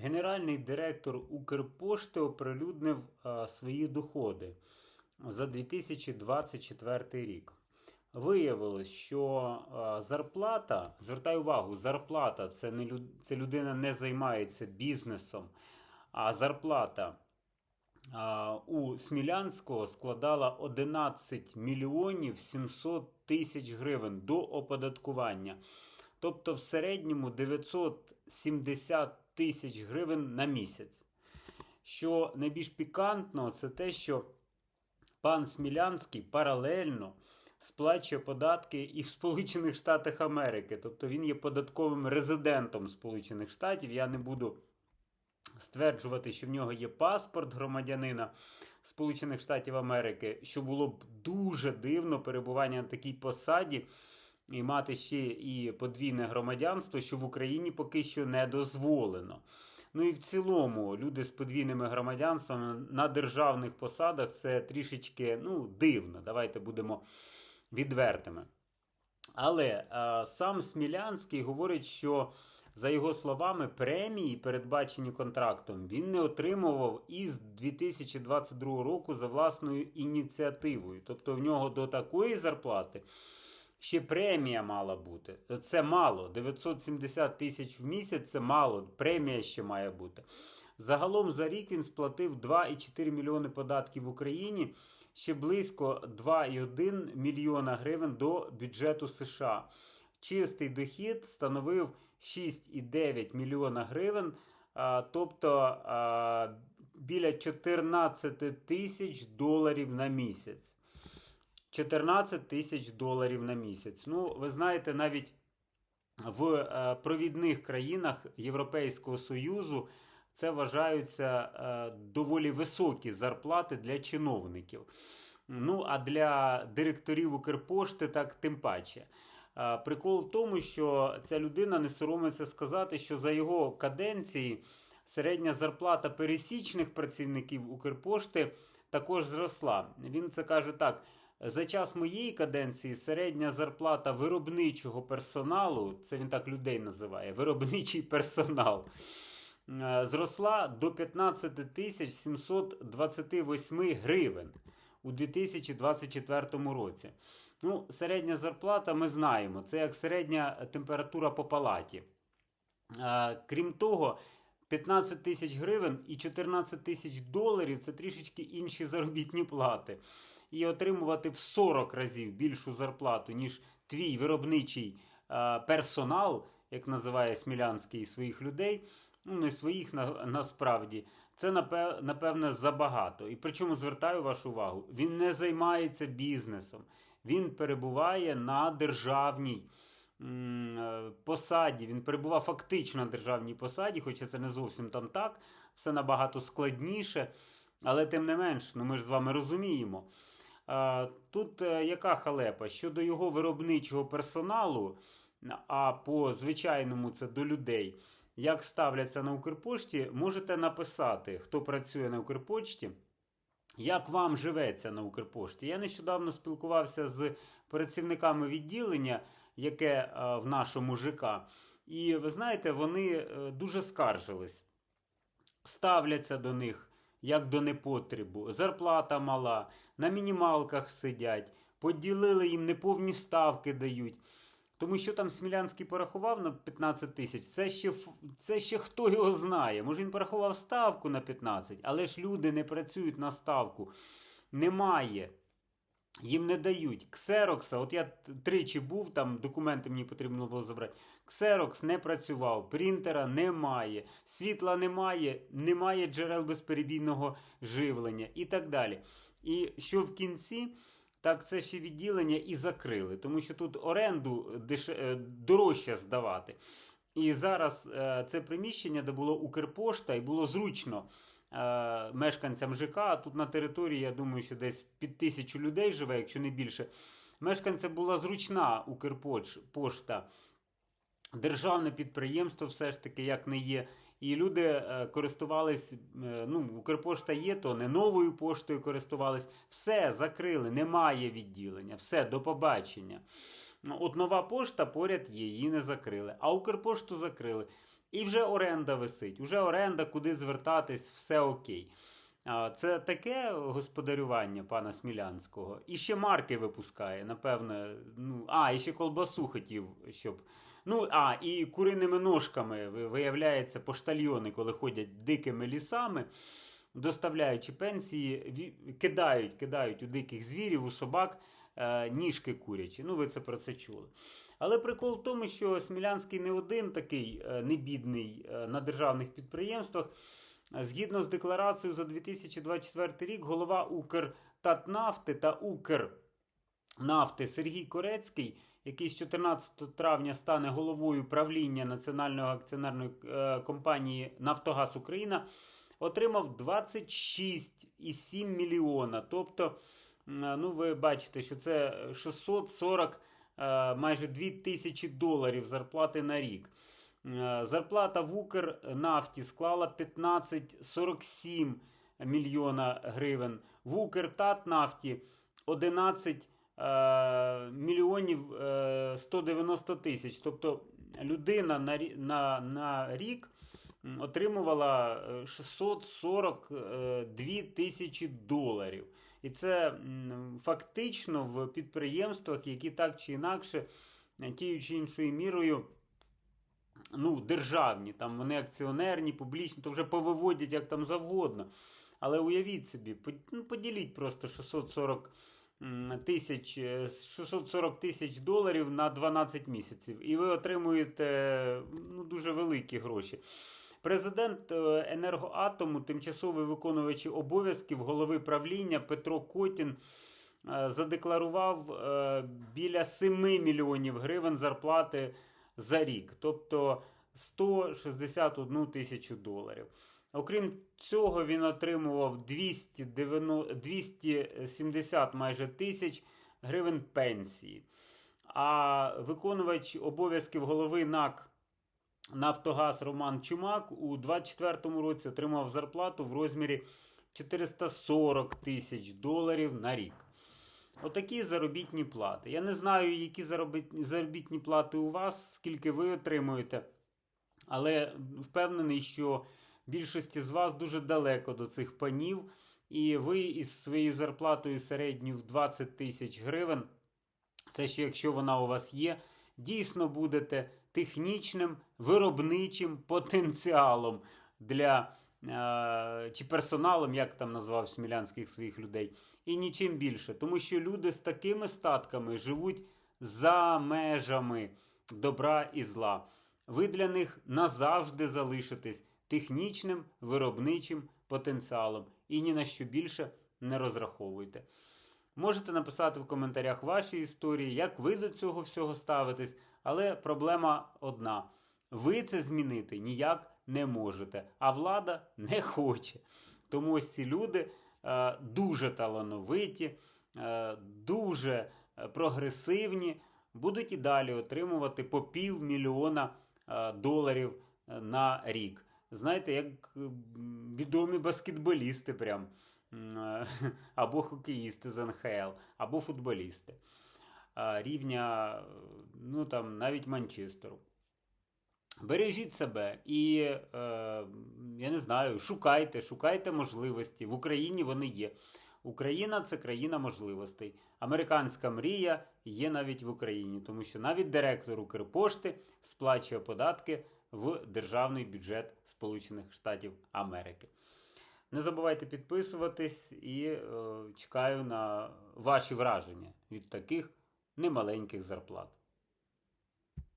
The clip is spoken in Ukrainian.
Генеральний директор Укрпошти оприлюднив а, свої доходи за 2024 рік. Виявилось, що а, зарплата, звертаю увагу, зарплата це не це людина не займається бізнесом, а зарплата а, у Смілянського складала 11 мільйонів 700 тисяч гривень до оподаткування. Тобто в середньому 970 тисяч гривень на місяць. Що найбільш пікантно, це те, що пан Смілянський паралельно сплачує податки і в Сполучених Штатах Америки. Тобто він є податковим резидентом Сполучених Штатів. Я не буду стверджувати, що в нього є паспорт громадянина Сполучених Штатів Америки, що було б дуже дивно перебування на такій посаді і мати ще і подвійне громадянство, що в Україні поки що не дозволено. Ну і в цілому люди з подвійними громадянствами на державних посадах це трішечки ну, дивно. Давайте будемо відвертими. Але а, сам Смілянський говорить, що, за його словами, премії, передбачені контрактом, він не отримував із 2022 року за власною ініціативою. Тобто в нього до такої зарплати ще премія мала бути. Це мало. 970 тисяч в місяць це мало. Премія ще має бути. Загалом за рік він сплатив 2,4 мільйони податків в Україні, ще близько 2,1 мільйона гривень до бюджету США. Чистий дохід становив 6,9 мільйона гривень, тобто біля 14 тисяч доларів на місяць. 14 тисяч доларів на місяць. Ну, ви знаєте, навіть в е, провідних країнах Європейського Союзу це вважаються е, доволі високі зарплати для чиновників. Ну, а для директорів Укрпошти так тим паче. Е, Прикол в тому, що ця людина не соромиться сказати, що за його каденції середня зарплата пересічних працівників Укрпошти також зросла. Він це каже так. За час моєї каденції середня зарплата виробничого персоналу, це він так людей називає, виробничий персонал, е, зросла до 15 тисяч 728 гривень у 2024 році. Ну, середня зарплата ми знаємо, це як середня температура по палаті. Е, Крім того, 15 тисяч гривень і 14 тисяч доларів це трішечки інші заробітні плати. І отримувати в 40 разів більшу зарплату, ніж твій виробничий е, персонал, як називає Смілянський своїх людей, ну не своїх на, насправді, це напев, напевне забагато. І причому звертаю вашу увагу, він не займається бізнесом, він перебуває на державній е, посаді. Він перебував фактично на державній посаді, хоча це не зовсім там так, все набагато складніше. Але тим не менш, ну ми ж з вами розуміємо. Тут е, яка халепа? Щодо його виробничого персоналу, а по звичайному це до людей, як ставляться на Укрпошті, можете написати, хто працює на Укрпочті. Як вам живеться на Укрпошті? Я нещодавно спілкувався з працівниками відділення, яке е, в нашому ЖК, і ви знаєте, вони е, дуже скаржились, ставляться до них як до непотребу, зарплата мала, на мінімалках сидять, поділили їм неповні ставки дають. Тому що там Смілянський порахував на 15 тисяч, це ще, це ще хто його знає. Може він порахував ставку на 15, але ж люди не працюють на ставку. Немає. Їм не дають. Ксерокса, от я тричі був, там документи мені потрібно було забрати. Ксерокс не працював, принтера немає, світла немає, немає джерел безперебійного живлення і так далі. І що в кінці, так це ще відділення і закрили, тому що тут оренду деш... е, дорожче здавати. І зараз е, це приміщення, де було Укрпошта, і було зручно е, мешканцям ЖК. А тут на території, я думаю, що десь під тисячу людей живе, якщо не більше. Мешканцям була зручна Укрпошта. Державне підприємство, все ж таки, як не є. І люди е, користувались, е, ну, Укрпошта є, то не новою поштою користувались. Все закрили, немає відділення, все, до побачення. Ну, От нова пошта поряд є, її не закрили. А Укрпошту закрили. І вже оренда висить, уже оренда, куди звертатись, все окей. Це таке господарювання пана Смілянського. І ще марки випускає, напевне. Ну, а, і ще колбасу хотів, щоб. Ну, а, і куриними ножками виявляється, поштальйони, коли ходять дикими лісами, доставляючи пенсії, кидають, кидають у диких звірів, у собак е, ніжки курячі. Ну, ви це про це чули. Але прикол в тому, що Смілянський не один такий е, небідний е, на державних підприємствах. Е, Згідно з декларацією за 2024 рік, голова Укртатнафти та Укрнафти Сергій Корецький, який з 14 травня стане головою правління Національної акціонерної е, компанії Нафтогаз Україна, отримав 26,7 мільйона. Тобто, ну, ви бачите, що це 640 е, майже 2 тисячі доларів зарплати на рік. Е, Зарплата в Укрнафті склала 15,47 мільйона гривень. В Укртатнафті 11 е, мільйонів е, 190 тисяч. Тобто людина на, на, рік отримувала е, 642 тисячі доларів. І це фактично в підприємствах, які так чи інакше, е, тією чи іншою мірою ну, державні, там вони акціонерні, публічні, то вже повиводять як там завгодно. Але уявіть собі, ну, поділіть просто 640 тисяч, е, 640 тисяч доларів на 12 місяців, і ви отримуєте ну, дуже великі гроші. Президент е, енергоатому, тимчасовий виконувач обов'язків голови правління Петро Котін е, задекларував е, біля 7 мільйонів гривень зарплати за рік, тобто 161 тисячу доларів. Окрім цього, він отримував 290, 270 майже тисяч гривень пенсії. А виконувач обов'язків голови НАК Нафтогаз Роман Чумак у 2024 році отримав зарплату в розмірі 440 тисяч доларів на рік. Отакі заробітні плати. Я не знаю, які заробітні, плати у вас, скільки ви отримуєте, але впевнений, що більшості з вас дуже далеко до цих панів, і ви із своєю зарплатою середньою в 20 тисяч гривень, це ще якщо вона у вас є, дійсно будете технічним виробничим потенціалом для чи персоналом, як там назвав Смілянських своїх людей, і нічим більше. Тому що люди з такими статками живуть за межами добра і зла. Ви для них назавжди залишитесь технічним виробничим потенціалом і ні на що більше не розраховуйте. Можете написати в коментарях ваші історії, як ви до цього всього ставитесь, але проблема одна: ви це змінити ніяк не можете, а влада не хоче. Тому ось ці люди е, дуже талановиті, е, дуже е, прогресивні, будуть і далі отримувати по півмільйона доларів на рік. Знаєте, як відомі баскетболісти, прям, або хокеїсти з НХЛ, або футболісти рівня, ну там навіть Манчестеру. Бережіть себе і, е, я не знаю, шукайте, шукайте можливості. В Україні вони є. Україна це країна можливостей. Американська мрія є навіть в Україні, тому що навіть директор Укрпошти сплачує податки в державний бюджет Сполучених Штатів Америки. Не забувайте підписуватись і е, чекаю на ваші враження від таких немаленьких зарплат.